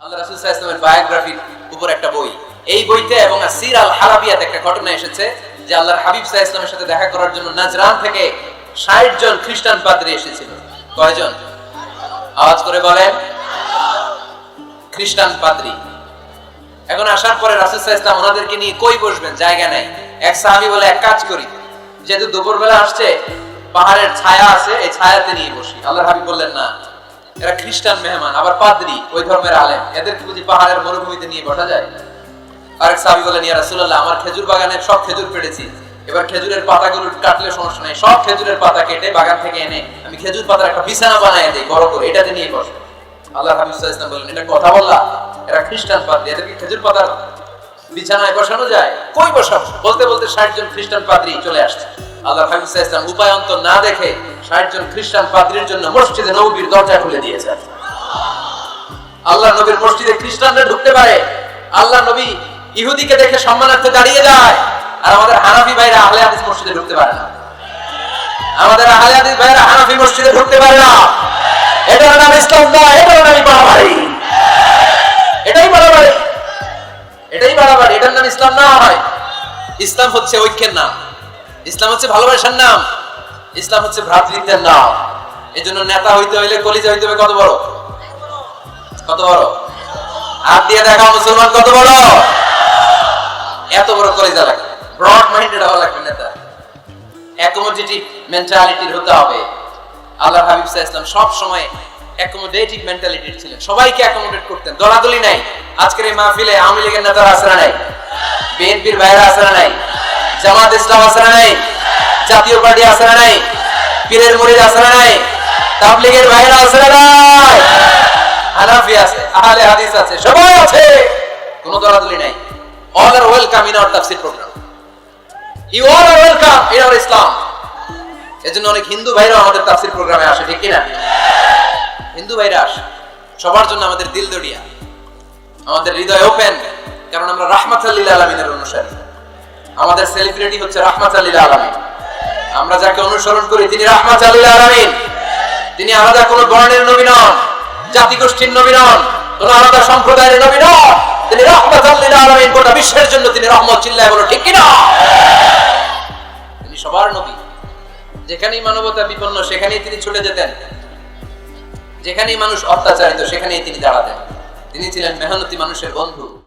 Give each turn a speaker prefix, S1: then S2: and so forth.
S1: আল্লাহ বায়োগ্রাফির উপর একটা বই। এই বইতে এবং সির আল হারাবিয়াতে একটা ঘটনা এসেছে যে আল্লাহর হাবিব আলাইহি ওয়াসাল্লামের সাথে দেখা করার জন্য নাজরান থেকে 60 জন খ্রিস্টান পাদ্রী এসেছিল। কয়জন? আওয়াজ করে বলেন। খ্রিস্টান এখন আসার পরে রাসূল আলাইহি ওয়াসাল্লাম ওনাদেরকে নিয়ে কই বসবেন? জায়গা নাই। এক সাহাবী বলে, এক কাজ করি। যেহেতু দুপুরবেলা আসছে, পাহাড়ের ছায়া আছে, এই ছায়াতে নিয়ে বসি। আল্লাহর হাবিব বললেন, না। এরা খ্রিস্টান মেহমান, আবার পাদ্রী, ওই ধর্মের আলেম। এদেরকে বুঝি পাহাড়ের মরুভূমিতে নিয়ে বসা যায়? আরেক সাহাবী বলেন ইয়া রাসূলুল্লাহ, আমার খেজুর বাগানের সব খেজুর পেড়েছি। এবার খেজুরের পাতাগুলো কাটলে সমস্যা নাই। সব খেজুরের পাতা কেটে বাগান থেকে এনে আমি খেজুর পাতার একটা বিছানা বানায় দেই, বড় করে। এটাতে নিয়ে বসো। আল্লাহ হাবিব ওয়াসাল্লাম বললেন, এটা কথা বললা? এরা খ্রিস্টান পাদ্রী, এদেরকে খেজুর পাতার বিছানায় বসানো যায়? কই বসাবো? বলতে বলতে ষাট জন খ্রিস্টান পাদ্রী চলে আসছে। আল্লাহ অন্তর না দেখে ষাট জন খ্রিস্টান জন্য মসজিদে নববীর দরজা খুলে আল্লাহ নবীর মসজিদে খ্রিস্টানরা ঢুকতে পারে। আল্লাহ নবী ইহুদিকে দেখে সম্মানার্থে দাঁড়িয়ে যায়। আর আমাদের হানাফি ভাইরা আহলে হাদিস মসজিদে ঢুকতে পারে না। আমাদের আহলে হাদিস ভাইরা হানাফি মসজিদে ঢুকতে পারে না। এটার নাম ইসলাম না এটার বাড়াবাড়ি এটাই বাড়াবাড়ি এটাই বাড়াবাড়ি এটার নাম ইসলাম না হয় ইসলাম হচ্ছে ঐক্যের নাম। ইসলাম হচ্ছে ভালোবাসার নাম। ইসলাম হচ্ছে ভ্রাতৃত্বের নাম। এই জন্য নেতা হইতে হইলে কলিজা হইতে হবে কত বড়? কত বড়? হাত দিয়ে দেখা মুসলমান কত বড়? এত বড় কলিজা লাগবে ব্রড মাইন্ডেড হওয়া লাগবে নেতা। অ্যাকোমোডেটিভ মেন্টালিটির হতে হবে। আল্লাহ হাবিব ইসলাম সব সময় অ্যাকোমোডেটিভ মেন্টালিটির ছিলেন। সবাইকে অ্যাকোমোডেট করতেন। দলাদলি নাই। আজকের এই মাহফিলে আওয়ামী লীগের নেতারা আসরা নাই? বিএনপির ভাইরা আসরা নাই? জামাত ইসলাম আসরা নাই? জাতীয় পার্টি আসরা নাই? পীরের মুরিদ আসরা নাই? তাবলিগের ভাইরা আসরা নাই? হানাফি আছে, আহলে হাদিস আছে, সবাই আছে। কোনো দলাদলি নাই। All are welcome in our Tafsir programme you all are welcome in our Islam এজন্য অনেক হিন্দু ভাইরা আমাদের তাফসীর প্রোগ্রামে আসে, ঠিক কি না হিন্দু ভাইরা আসে। সবার জন্য আমাদের দিল দড়িয়া আমাদের হৃদয় ওপেন কারণ আমরা রাহমাতাল্লিল আলামিনের অনুসারী। আমাদের সেলিব্রিটি হচ্ছে রাহমাতাল্লিল আলামিন। আমরা যাকে অনুসরণ করি, তিনি রাহমাতাল্লিল আলামিন। তিনি আলাদা কোন বর্ণের নবী নন জাতি গোষ্ঠীর নবী নন, কোন আলাদা সম্প্রদায়ের নবী নন। তিনি রাহমাতাল্লিল আলামিন, গোটা বিশ্বের জন্য তিনি রহমত চিল্লায় বলো, ঠিক কিনা? তিনি সবার নবী। যেখানেই মানবতা বিপন্ন, সেখানেই তিনি ছুটে যেতেন। যেখানেই মানুষ অত্যাচারিত, সেখানেই তিনি দাঁড়াতেন। তিনি ছিলেন মেহনতি মানুষের বন্ধু।